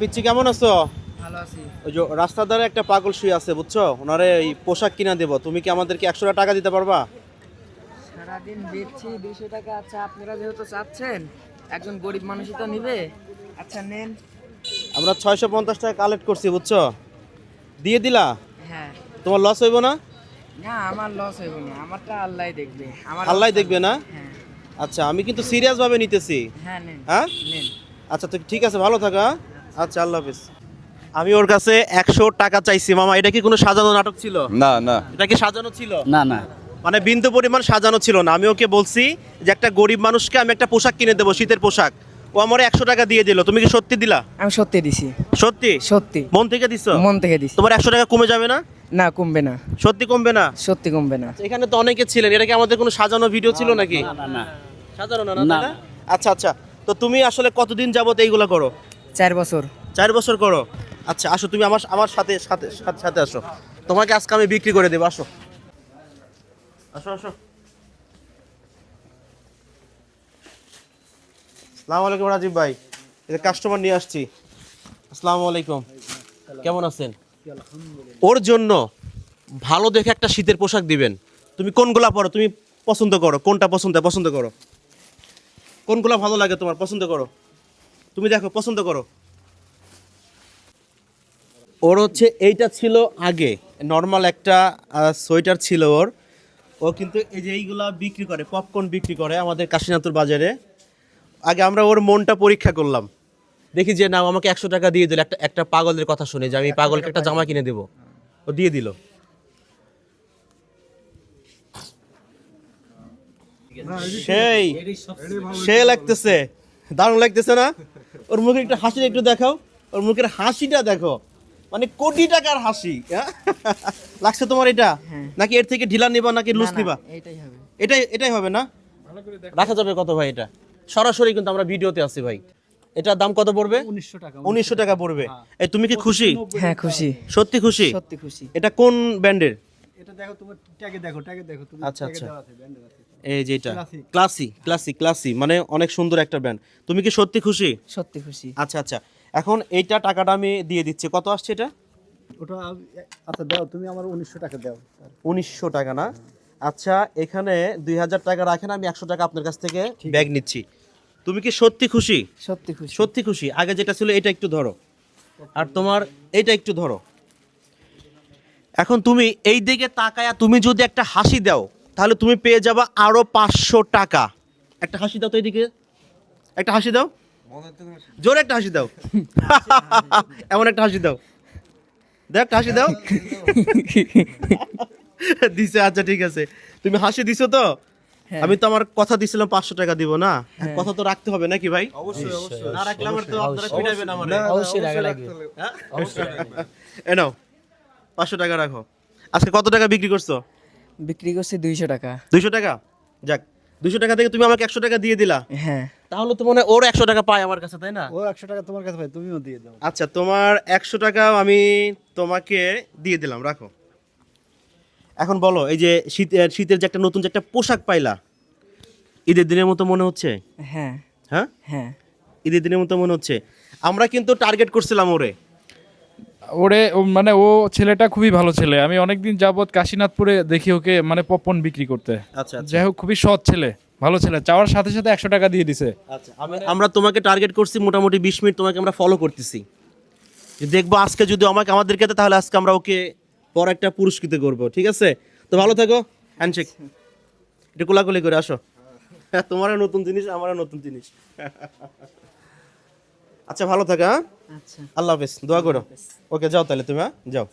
পিচ্ছি কেমন আছো? ভালো আছি। ওই যে রাস্তার ধারে একটা পাগল শুয়ে আছে বুঝছ? ওনারে এই পোশাক কিনা দেবো। তুমি কি আমাদেরকে একশো টাকা দিতে পারবা? সারাদিন বেচছি দুইশো টাকা। আচ্ছা আপনারা যেহেতু চাচ্ছেন একজন গরিব মানুষই তো নিবে। আচ্ছা নেন। আমরা ছয়শো পঞ্চাশ টাকা কালেক্ট করছি বুঝছ? দিয়ে দিলা? হ্যাঁ। তোমার লস হইব না? না আমার লস হইব না। আমারটা আল্লাহ দেখবে। আমার আল্লাহ দেখবে না? হ্যাঁ। আচ্ছা আমি কিন্তু সিরিয়াস ভাবে নিতেছি। হ্যাঁ নেন। হ্যাঁ? নেন। আচ্ছা তো ঠিক আছে ভালো থাকা আচ্ছা আল্লাহ হাফিজ। আমি ওর কাছে একশো টাকা চাইছি। মামা এটা কি কোনো সাজানো নাটক ছিল? না না। এটা কি সাজানো ছিল? না না। মানে বিন্দু পরিমাণ সাজানো ছিল না। আমি ওকে বলছি যে একটা গরিব মানুষকে আমি একটা পোশাক কিনে দেবো শীতের পোশাক। ও আমার একশো টাকা দিয়ে দিল। তুমি কি সত্যি দিলা? আমি সত্যি দিছি। সত্যি? সত্যি। মন থেকে দিছো? মন থেকে দিছি। তোমার একশো টাকা কমে যাবে না? না কমবে না। সত্যি কমবে না? সত্যি কমবে না। এখানে তো অনেকে ছিলেন। এটা কি আমাদের কোনো সাজানো ভিডিও ছিল নাকি? না না সাজানো না না না। না? আচ্ছা আচ্ছা। তো তুমি আসলে কতদিন যাবত এইগুলো করো? চার বছর। চার বছর করো। আচ্ছা আসো, তুমি আমার আমার সাথে সাথে সাথে সাথে আসো। তোমাকে আজকে আমি বিক্রি করে দেবো, আসো। আসো আসো। আসসালামু আলাইকুম রাজীব ভাই। এটা কাস্টমার নিয়ে আসছি। আসসালামু আলাইকুম। কেমন আছেন? ওর জন্য ভালো দেখে একটা শীতের পোশাক দিবেন। তুমি কোনগুলা পরো? তুমি পছন্দ করো। কোনটা পছন্দ পছন্দ করো? কোনগুলা ভালো লাগে তোমার? পছন্দ করো। তুমি দেখো পছন্দ করো। ওর হচ্ছে এইটা ছিল আগে নর্মাল একটা সোয়েটার ছিল ওর। ও কিন্তু এই যে এইগুলা বিক্রি করে পপকর্ন বিক্রি করে আমাদের কাশীনাথুর বাজারে। আগে আমরা ওর মনটা পরীক্ষা করলাম। দেখি যে না আমাকে একশো টাকা দিয়ে দিল। একটা একটা পাগলের কথা শুনে যে আমি পাগলকে একটা জামা কিনে দেবো। ও দিয়ে দিল। সেই সে লাগতেছে। দারুণ লাগতেছে না? ওর মুখের একটা হাসি একটু দেখাও। ওর মুখের হাসিটা দেখো। মানে কোটি টাকার হাসি হ্যাঁ? লাগছে তোমার এটা? নাকি এর থেকে ঢিলা নিবা নাকি লুজ নিবা? এইটাই হবে। এটাই এটাই হবে না? রাখা যাবে কত ভাই এটা? সরাসরি কিন্তু আমরা ভিডিওতে আছি ভাই। এটার দাম কত পড়বে? উনিশশো টাকা উনিশশো টাকা পড়বে। এই তুমি কি খুশি? হ্যাঁ খুশি। সত্যি খুশি? সত্যি খুশি। এটা কোন ব্র্যান্ডের? এটা দেখো তোমার ট্যাগে দেখো ট্যাগে দেখো তুমি আচ্ছা, আচ্ছা। এই যেটা। ক্লাসি ক্লাসি ক্লাসি মানে অনেক সুন্দর একটা ব্র্যান্ড তুমি কি সত্যি খুশি? সত্যি খুশি। আচ্ছা আচ্ছা। এখন এইটা টাকাটা আমি দিয়ে দিচ্ছি। কত আসছে এটা? ওটা আচ্ছা দাও তুমি আমার উনিশশো টাকা দাও। উনিশশো টাকা না? আচ্ছা এখানে দুই হাজার টাকা রাখেন আমি একশো টাকা আপনার কাছ থেকে ব্যাগ নিচ্ছি। তুমি কি সত্যি খুশি? সত্যি খুশি। সত্যি খুশি। আগে যেটা ছিল এটা একটু ধরো। আর তোমার এইটা একটু ধরো। এখন তুমি এই দিকে তাকায়া তুমি যদি একটা হাসি দাও তাহলে তুমি পেয়ে যাবা আরও পাঁচশো টাকা। একটা হাসি দাও তো এদিকে। একটা হাসি দাও। জোরে একটা হাসি দাও। এমন একটা হাসি দাও। দেখ একটা হাসি দাও। দিছে আচ্ছা ঠিক আছে। তুমি হাসি দিছো তো? আমি তো আমার কথা দিছিলাম পাঁচশো টাকা দিব না? কথা তো রাখতে হবে নাকি ভাই? অবশ্যই অবশ্যই না রাখলে আমার তো আপনারা পিটাইবেন আমার। অবশ্যই এ নাও পাঁচশো টাকা রাখো। আজকে কত টাকা বিক্রি করছ? বিক্রি করছি দুইশো টাকা। দুইশো টাকা? যাক দুইশো টাকা থেকে তুমি আমাকে একশো টাকা দিয়ে দিলা। হ্যাঁ। তাহলে তো মনে হয় ওর একশো টাকা পায় আমার কাছে তাই না? ও একশো টাকা তোমার কাছে ভাই তুমিও দিয়ে দাও। আচ্ছা তোমার একশো টাকা আমি তোমাকে দিয়ে দিলাম রাখো। এখন বলো এই যে শীতের শীতের যে একটা নতুন যে একটা পোশাক পাইলা ঈদের দিনের মতো মনে হচ্ছে? হ্যাঁ। হ্যাঁ? হ্যাঁ। ঈদের দিনের মতো মনে হচ্ছে? আমরা কিন্তু টার্গেট করছিলাম ওরে। ওরে মানে ও ছেলেটা খুবই ভালো ছেলে। আমি অনেকদিন যাবৎ কাশীনাথপুরে দেখি ওকে মানে পপন বিক্রি করতে। আচ্ছা যাই হোক খুবই সৎ ছেলে ভালো ছেলে। চাওয়ার সাথে সাথে একশো টাকা দিয়ে দিছে। আচ্ছা আমরা তোমাকে টার্গেট করছি মোটামুটি বিশ মিনিট তোমাকে আমরা ফলো করতেছি। দেখব আজকে যদি আমাকে আমাদেরকে তাহলে আজকে আমরা ওকে পর একটা পুরস্কৃত করব ঠিক আছে? তো ভালো থাকো হ্যান্ডশেক একটু কোলাকুলি করে আসো। তোমারও নতুন জিনিস আমারও নতুন জিনিস। আচ্ছা ভালো থাকা হ্যাঁ? আচ্ছা। আল্লাহ হাফিজ দোয়া করো। ওকে যাও তাহলে তুমি হ্যাঁ? যাও।